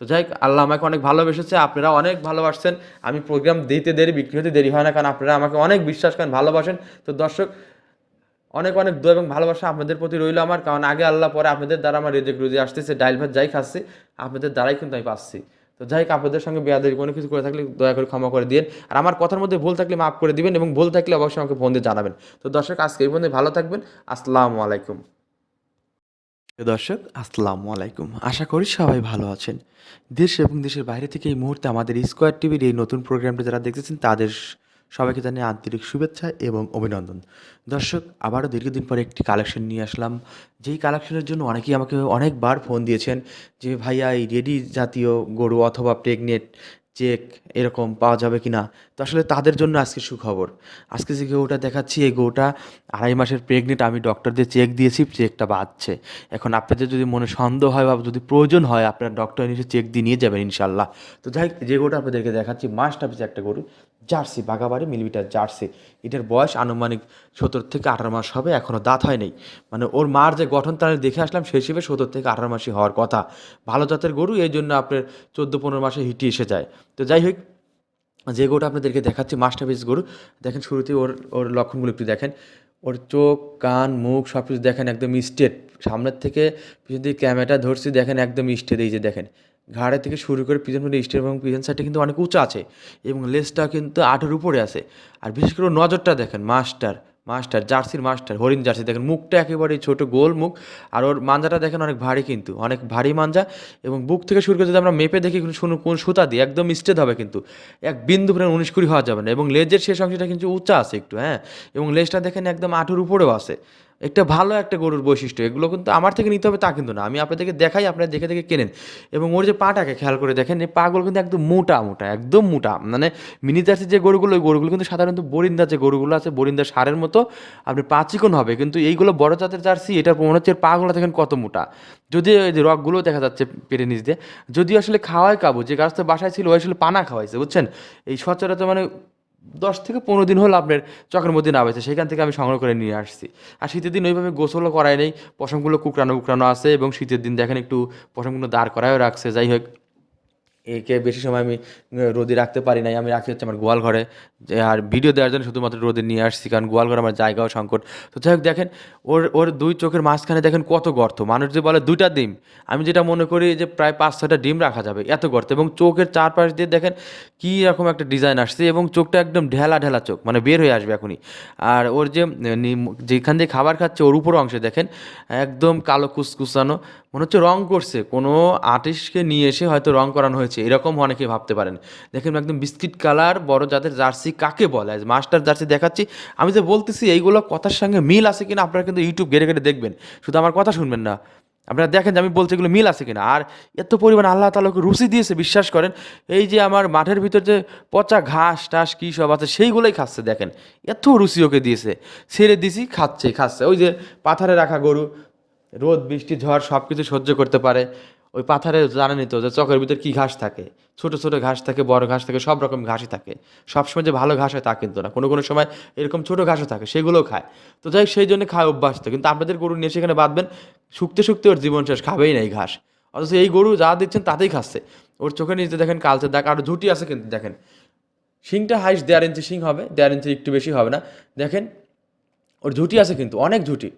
তো যাই হোক, আল্লাহ আমাকে অনেক ভালোবেসেছে আপনারা অনেক ভালোবাসছেন। আমি প্রোগ্রাম দিতে দেরি বিক্রি হতে দেরি হয় না কারণ আপনারা আমাকে অনেক বিশ্বাস করেন ভালোবাসেন। তো দর্শক অনেক অনেক দোয়া এবং ভালোবাসা আপনাদের প্রতি রইল আমার কারণ আগে আল্লাহ পরে আপনাদের দ্বারা আমার রেজেক রুজি আসতেছে ডাইল ভাত যাই খাচ্ছি আপনাদের দ্বারাই কিন্তু আমি পাচ্ছি। তো যাই হোক আপনাদের সঙ্গে বেয়াদের কোনো কিছু করে থাকলে দয়া করে ক্ষমা করে দিন আর আমার কথার মধ্যে ভুল থাকলে মাফ করে দিবেন এবং ভুল থাকলে অবশ্যই আমাকে ফোন দিয়ে জানাবেন। তো দর্শক আজকে এই পর্যন্ত ভালো থাকবেন আসসালামু আলাইকুম। দর্শক, আসসালামু আলাইকুম। আশা করি সবাই ভালো আছেন। দেশ এবং দেশের বাইরে থেকে এই মুহূর্তে আমাদের স্কোয়ার টিভির এই নতুন প্রোগ্রামটি যারা দেখতেছেন, তাদের সবাইকে জানিয়ে আন্তরিক শুভেচ্ছা এবং অভিনন্দন। দর্শক, আবারও দীর্ঘদিন পরে একটি কালেকশন নিয়ে আসলাম। যেই কালেকশনের জন্য অনেকেই আমাকে অনেকবার ফোন দিয়েছেন যে, ভাইয়া, এই রেডি জাতীয় গরু অথবা প্রেগনেন্ট চেক এরকম পাওয়া যাবে কি না তো আসলে তাদের জন্য আজকে সুখবর। আজকে যে গরুটা দেখাচ্ছি, এই গরুটা আড়াই মাসের প্রেগনেন্ট আমি ডক্টরদের চেক দিয়েছি চেকটা বাঁচছে এখন আপনাদের যদি মনে সন্দেহ হয় বা যদি প্রয়োজন হয়, আপনার ডক্টর এসে চেক দিয়ে নিয়ে যাবেন ইনশাল্লাহ তো যাই যে গোটা আপনাদেরকে দেখাচ্ছি মাসটা পিছিয়ে একটা গরু জার্সি বাগাবাড়ি মিলিমিটার জার্সি। এটার বয়স আনুমানিক সত্তর থেকে আঠারো মাস হবে এখনও দাঁত হয় নাই। মানে ওর মার যে গঠন তার দেখে আসলাম, সেই হিসেবে সত্তর থেকে আঠারো মাসই হওয়ার কথা। ভালো জাতের গরু, এই জন্য আপনার চোদ্দ পনেরো মাসে হিটি এসে যায়। তো যাই হোক, যে গরুটা আপনাদেরকে দেখাচ্ছি মাস্টারপিস গরু, দেখেন শুরুতে ওর ওর লক্ষণগুলো একটু দেখেন। ওর চোখ, কান, মুখ সব কিছু দেখেন একদম স্টেট সামনের থেকে দিকে ক্যামেরাটা ধরছি, দেখেন একদম স্টেট এই যে দেখেন। ঘাড়ে থেকে শুরু করে পিছন পর্যন্ত স্টেট এবং পিছন সাইডটা কিন্তু অনেক উঁচা আছে এবং লেজটা কিন্তু আঠের উপরে আছে। আর বিশেষ করে নজরটা দেখেন মাস্টার মাস্টার জার্সির মাস্টার হরিণ জার্সি দেখেন, মুখটা একেবারে ছোট, গোল মুখ। আর ওর মাঞ্জাটা দেখেন অনেক ভারী কিন্তু, অনেক ভারী মাঞ্জা এবং বুক থেকে শুরু করে যদি আমরা মেপে দেখি শুনুন কোন সুতা দিয়ে, একদম স্টেট হবে কিন্তু। এক বিন্দু পরিমাণ উনিশ কুড়ি হওয়া যাবে না এবং লেজের শেষ অংশটা কিন্তু উঁচা আছে একটু হ্যাঁ? এবং লেজটা দেখেন একদম আঠুর উপরেও আছে। একটা ভালো একটা গরুর বৈশিষ্ট্য, এগুলো কিন্তু আমার থেকে নিতে হবে তা কিন্তু না। আমি আপনাদেরকে দেখাই, আপনারা দেখে দেখে কেনেন। এবং ওর যে পাটাকে খেয়াল করে দেখেন, এই পাগুলো কিন্তু একদম মোটা মোটা, একদম মোটা। মানে মিনি যে গরুগুলো, ওই গরুগুলো কিন্তু সাধারণত বরিন্দার যে গরুগুলো আছে বরিন্দার সারের মতো, আপনি পা চিকন হবে। কিন্তু এইগুলো বড় জাতের জার্সি এটার মনে হচ্ছে পাগুলো দেখেন কত মোটা। যদি ওই যে রকগুলো দেখা যাচ্ছে পেটে নিচ দিয়ে। যদি আসলে খাওয়ায় কাবু, যে গাছ তো বাসায় ছিল ওই আসলে পানা খাওয়াইছে, বুঝছেন? এই সচরাচর মানে দশ থেকে পনেরো দিন হলো আপনার চকের মধ্যে না নামেছে সেখান থেকে আমি সংগ্রহ করে নিয়ে আসছি। আর শীতের দিন ওইভাবে গোসলও করাই নেই, পশমগুলো কুকরানো কুকরানো আছে এবং শীতের দিন দেখেন একটু পশমগুলো দাঁড় করায়ও রাখছে। যাই হোক একে বেশি সময় আমি রোদে রাখতে পারি নাই। আমি রাখি হচ্ছে আমার গোয়াল ঘরে। আর ভিডিও দেওয়ার জন্য শুধুমাত্র রোদে নিয়ে আসছি, কারণ গোয়াল ঘরে আমার জায়গাও সংকট। তো যাই হোক, দেখেন, ওর ওর দুই চোখের মাঝখানে দেখেন কত গর্ত। মানুষ যে বলে দুইটা ডিম, আমি যেটা মনে করি যে প্রায় পাঁচ ছটা ডিম রাখা যাবে, এত গর্ত। এবং চোখের চারপাশ দিয়ে দেখেন কী রকম একটা ডিজাইন আসছে, এবং চোখটা একদম ঢেলা ঢেলা চোখ মানে বের হয়ে আসবে এখনই। আর ওর যে যেখান দিয়ে খাবার খাচ্ছে, ওর উপর অংশে দেখেন, একদম কালো কুসকুসানো, মনে হচ্ছে রং করছে। কোনো আর্টিস্টকে নিয়ে এসে হয়তো রং করানো হয়েছে। এরকম অনেকে ভাবতে পারেন। দেখেন একদম বিস্কিট কালার, বড় যাদের জার্সি কাকে বলে? মাস্টার জার্সি দেখাচ্ছি। আমি যে বলতেছি, এইগুলো কথার সঙ্গে মিল আছে কিনা আপনারা কিন্তু ইউটিউব ঘেরে ঘেরে দেখবেন। শুধু আমার কথা শুনবেন না। আপনারা দেখেন যে আমি বলছি এগুলো মিল আছে কিনা। আর এত পরিমাণ আল্লাহ তালাকে রুচি দিয়েছে, বিশ্বাস করেন। এই যে আমার মাঠের ভিতর যে পচা ঘাস টাস কী সব আছে, সেইগুলোই খাচ্ছে, দেখেন। এত রুচি ওকে দিয়েছে। ছেড়ে দিছি, খাচ্ছে খাচ্ছে। ওই যে পাথারে রাখা গরু, রোদ, বৃষ্টি, ঝড় সব কিছু সহ্য করতে পারে। ওই পাথারে জানেনই তো যে চকের ভিতরে কী ঘাস থাকে। ছোট ছোট ঘাস থাকে, বড় ঘাস থাকে, সব রকম ঘাসই থাকে। সবসময় যে ভালো ঘাস হয় তা কিন্তু না। কোনো কোনো সময় এরকম ছোট ঘাসও থাকে, সেগুলোও খায়। তো যাই সেই জন্য খায় অভ্যাস তো। কিন্তু আপনাদের গরু নিয়ে সেখানে বাঁধবেন, শুকতে শুকতে ওর জীবন শেষ, খাবেই না এই ঘাস। অথচ এই গরু যা দিচ্ছেন তাতেই খাচ্ছে। ওর চোখের নিচে দেখেন কালচে দাগ আরও ঝুটি আছে কিন্তু দেখেন। শিংটা হাইস্ট দেড় ইঞ্চি শিং হবে, দেড় ইঞ্চি একটু বেশি হবে না। দেখেন, ওর ঝুটি আছে কিন্তু, অনেক ঝুটি।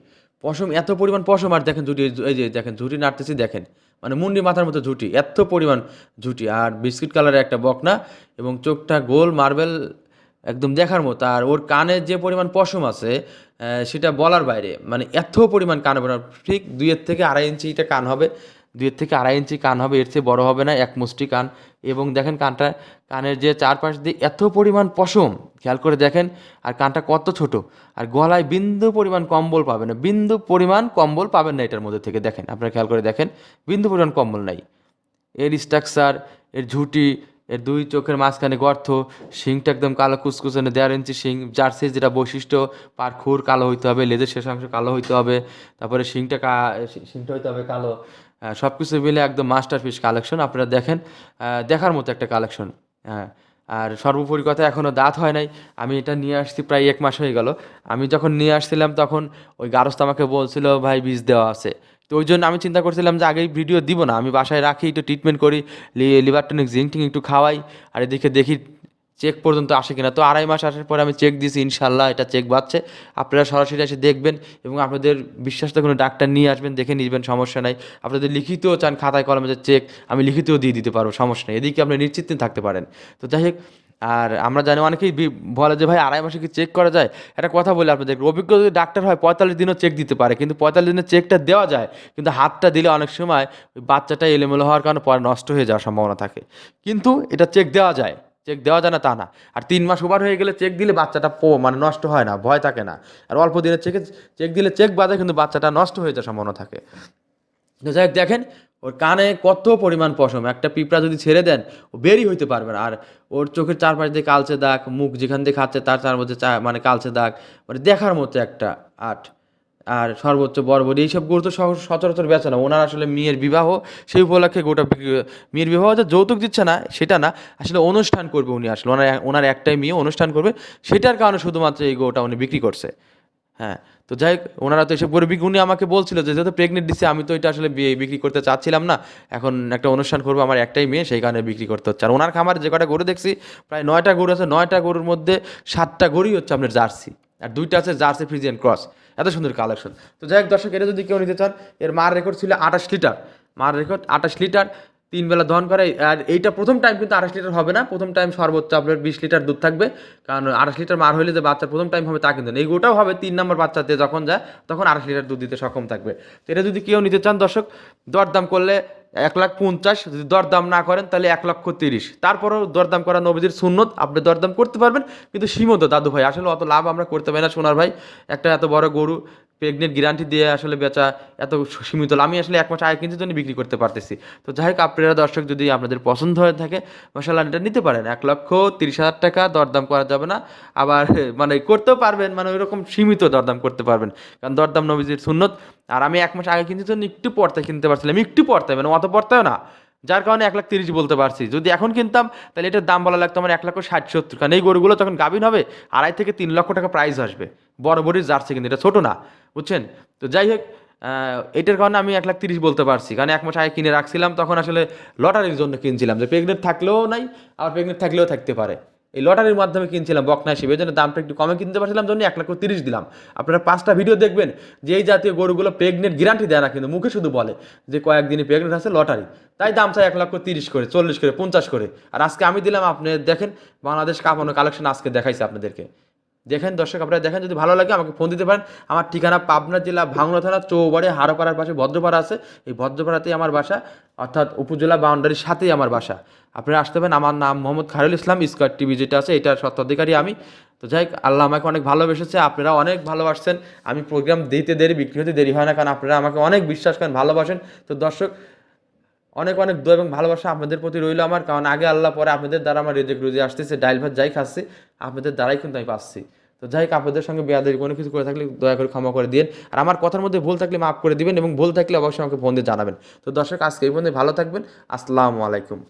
পশম, এত পরিমাণ পশম আর দেখেন ঝুটি, এই যে দেখেন ঝুটি নাড়তেছি, দেখেন। মানে মুন্ডি মাথার মতো ঝুটি, এত পরিমাণ ঝুটি। আর বিস্কিট কালারের একটা বকনা এবং চোখটা গোল মার্বেল একদম দেখার মতো। আর ওর কানে যে পরিমাণ পশম আছে সেটা বলার বাইরে। মানে এত পরিমাণ কান হবে ঠিক দুইয়ের থেকে আড়াই ইঞ্চিটা কান হবে। দুইয়ের থেকে আড়াই ইঞ্চি কান হবে, এর চেয়ে বড় হবে না, এক মুষ্টি কান। এবং দেখেন কানটা, কানের যে চারপাশ দিয়ে এত পরিমাণ পশম, খেয়াল করে দেখেন, আর কানটা কত ছোট, আর গলায় বিন্দু পরিমাণ কম্বল পাবেন না, বিন্দু পরিমাণ কম্বল পাবেন না এটার মধ্যে থেকে, দেখেন, আপনারা খেয়াল করে দেখেন, বিন্দু পরিমাণ কম্বল নাই। এর স্ট্রাকচার এর ঝুঁটি, এর দুই চোখের মাঝখানে গর্ত, শিংটা একদম কালো কুচকুচানো দেড় ইঞ্চি শিং জার্সির যেটা বৈশিষ্ট্য, পার খুর কালো হইতে হবে, লেজের শেষাংশ কালো হইতে হবে, তারপরে শিংটা শিংটা হইতে হবে কালো সব কিছু মিলে একদম মাস্টারপিস কালেকশন আপনারা দেখেন দেখার মতো একটা কালেকশন হ্যাঁ আর সর্বোপরি কথা এখনও দাঁত হয় নাই। আমি এটা নিয়ে আসছি প্রায় এক মাস হয়ে গেল। আমি যখন নিয়ে আসছিলাম, তখন ওই গারস্থ আমাকে বলছিল, ভাই, বীজ দেওয়া আছে। তো ওই জন্য আমি চিন্তা করছিলাম যে, আগেই ভিডিও দিব না। আমি বাসায় রাখি, একটু ট্রিটমেন্ট করি লিভার টনিক জিঙ্ক একটু খাওয়াই, আর এদিকে দেখি চেক পর্যন্ত আসে কিনা। তো আড়াই মাস আসার পরে আমি চেক দিয়েছি ইনশাল্লাহ এটা চেক বাড়ছে। আপনারা সরাসরি এসে দেখবেন এবং আপনাদের বিশ্বাস তো কোনো ডাক্তার নিয়ে আসবেন, দেখে নিবেন, সমস্যা নাই। আপনাদের লিখিতও চান খাতায় কলমে যে চেক আমি লিখিতও দিয়ে দিতে পারব, সমস্যা নেই। এদিকে আপনি নিশ্চিন্তে থাকতে পারেন। তো যাই হোক, আর আমরা জানি অনেকেই বলে যে, ভাই, আড়াই মাসে কি চেক করা যায়? একটা কথা বলি আপনাদের অভিজ্ঞ যদি ডাক্তার হয়, পঁয়তাল্লিশ দিনও চেক দিতে পারে। কিন্তু পঁয়তাল্লিশ দিনের চেকটা দেওয়া যায়, কিন্তু হাতটা দিলে অনেক সময় বাচ্চাটা এলোমেলো হওয়ার কারণে পরে নষ্ট হয়ে যাওয়ার সম্ভাবনা থাকে। কিন্তু এটা চেক দেওয়া যায়। চেক দেওয়া যায় না তা না। আর তিন মাস ওভার হয়ে গেলে চেক দিলে বাচ্চাটা পো মানে নষ্ট হয় না, ভয় থাকে না। আর অল্প দিনের চেকে চেক দিলে চেক বাজে কিন্তু বাচ্চাটা নষ্ট হয়ে যাওয়ার সম্ভাবনা থাকে। তো যাই দেখেন, ওর কানে কত পরিমাণ পশম। একটা পিঁপড়া যদি ছেড়ে দেন, ও বেরই হইতে পারবে না। আর ওর চোখের চারপাশ দিয়ে কালচে দাগ, মুখ যেখান দিয়ে খাচ্ছে, তার চার মধ্যে চা- মানে কালচে দাগ মানে দেখার মতো একটা আট। আর সর্বোচ্চ বড়বড়ি এইসব গরু তো সহ- সচরাচর বেচে না। ওনার আসলে মেয়ের বিবাহ, সেই উপলক্ষে গোটা মেয়ের বিবাহ যে যৌতুক দিচ্ছে না, সেটা না। আসলে অনুষ্ঠান করবে উনি আসলে। ওনার ওনার একটাই মেয়ে অনুষ্ঠান করবে। সেটার কারণে শুধুমাত্র এই গোটা উনি বিক্রি করছে। হ্যাঁ তো যাই হোক, ওনারা তো এসব গরু উনি আমাকে বলছিল যে যেহেতু প্রেগনেন্ট দিচ্ছে আমি তো এটা আসলে বিক্রি করতে চাচ্ছিলাম না। এখন একটা অনুষ্ঠান করব আমার একটাই মেয়ে, সেই কারণে বিক্রি করতে হচ্ছে। আর ওনার খামারে যে কটা গরু দেখছি, প্রায় নয়টা গরু আছে। নয়টা গরুর মধ্যে সাতটা গরুই হচ্ছে আপনার জার্সি। আর দুইটা আছে জার্সি ফ্রিজিয়ান ক্রস। এত সুন্দর কালেকশন তো যাই হোক দর্শক, এটা যদি কেউ নিতে চান, এর মার রেকর্ড ছিল আঠাশ লিটার। মার রেকর্ড আঠাশ লিটার তিন বেলা দহন করে, আর এইটা প্রথম টাইম কিন্তু আঠাশ লিটার হবে না। প্রথম টাইম সর্বোচ্চ আপনার বিশ লিটার দুধ থাকবে। কারণ আঠাশ লিটার মার হলে যে বাচ্চার প্রথম টাইম হবে তা কিন্তু না। এই গোটাও হবে তিন নম্বর বাচ্চাতে যখন যায়, তখন আঠাশ লিটার দুধ দিতে সক্ষম থাকবে। তো এটা যদি কেউ নিতে চান দর্শক, দরদাম করলে এক লাখ পঞ্চাশ, যদি দরদাম না করেন তাহলে এক লক্ষ তিরিশ। তারপরেও দরদাম করা নবীদের সুন্নত, আপনি দরদাম করতে পারবেন। কিন্তু সীমিত দাদু ভাই আসলে অত লাভ আমরা করতে পারি না, সোনার ভাই। একটা এত বড় গরু প্রেগনেন্ট গ্যারান্টি দিয়ে আসলে বেচা এত সীমিত আমি আসলে এক মাস আগে কিনতে জন্য বিক্রি করতে পারতেছি। তো যাই হোক আপনারা দর্শক যদি আপনাদের পছন্দ হয়ে থাকে মশালা এটা নিতে পারেন। এক লক্ষ তিরিশ হাজার টাকা দরদাম করা যাবে না। আবার মানে করতেও পারবেন মানে ওইরকম সীমিত দরদাম করতে পারবেন। কারণ দরদাম নবীজির সুন্নত। আর আমি এক মাস আগে কিনতে একটু পর্তায় কিনতে পারছিলাম। একটু পর্তায় মানে অত পর্তায় না। যার কারণে এক লাখ তিরিশ বলতে পারছি। যদি এখন কিনতাম, তাহলে এটার দাম বলা লাগতো আমার এক লক্ষ ষাট সত্তর। কারণ এই গরুগুলো তখন গাভিন হবে, আড়াই থেকে তিন লক্ষ টাকা প্রাইস আসবে। বড় বড়ির জার্সি কিন্তু, এটা ছোটো না, বুঝছেন? তো যাই হোক এটার কারণে আমি এক লাখ তিরিশ বলতে পারছি। কারণ এক মাস আগে কিনে রাখছিলাম, তখন আসলে লটারির জন্য কিনছিলাম। যে প্রেগনেন্ট থাকলেও নাই আর প্রেগনেন্ট থাকলেও থাকতে পারে। এই লটারির মাধ্যমে কিনছিলাম বকনা হিসেবে। এই জন্য দামটা একটু কমে কিনতে পারছিলাম জন্য এক লক্ষ তিরিশ দিলাম। আপনারা পাঁচটা ভিডিও দেখবেন, যে এই জাতীয় গরুগুলো প্রেগনেন্ট গ্যারান্টি দেয় না, কিন্তু মুখে শুধু বলে যে কয়েকদিনই প্রেগনেন্ট আছে লটারি। তাই দাম চাই এক লক্ষ তিরিশ করে, চল্লিশ করে, পঞ্চাশ করে। আর আজকে আমি দিলাম, আপনি দেখেন, বাংলাদেশ কাপানো কালেকশন আজকে দেখাইছে আপনাদেরকে। দেখেন দর্শক আপনারা দেখেন যদি ভালো লাগে আমাকে ফোন দিতে পারেন। আমার ঠিকানা পাবনা জেলা ভাঙড়া থানা চৌবাড়ি হাড়পাড়ার পাশে ভদ্রপাড়া আছে। এই ভদ্রপাড়াতেই আমার বাসা অর্থাৎ উপজেলা বাউন্ডারির সাথেই আমার বাসা। আপনারা আসতে পারেন আমার নাম মোহাম্মদ খায়রুল ইসলাম স্কোয়ার টিভি যেটা আছে এটার স্বত্বাধিকারী আমি। তো যাই হোক, আল্লাহ আমাকে অনেক ভালোবেসেছে আপনারা অনেক ভালোবাসছেন। আমি প্রোগ্রাম দিতে দেরি বিক্রি হতে দেরি হয় না কারণ আপনারা আমাকে অনেক বিশ্বাস করেন ভালোবাসেন। তো দর্শক অনেক অনেক দোয়া এবং ভালোবাসা আপনাদের প্রতি রইল আমার কারণ আগে আল্লাহ পরে আপনাদের দ্বারা আমার রেজেক রুজি আসতেছে ডাইল ভাত যাই খাচ্ছি আপনাদের দ্বারাই কিন্তু আমি পাচ্ছি তো যাই হোক আপনাদের সঙ্গে বেয়াদের কোনো কিছু করে থাকলে দয়া করে ক্ষমা করে দিন আর আমার কথার মধ্যে ভুল থাকলে মাফ করে দিবেন এবং ভুল থাকলে অবশ্যই আমাকে ফোন দিয়ে জানাবেন। তো দর্শক, আজকে এই পর্যন্ত ভালো থাকবেন। আসসালামু আলাইকুম।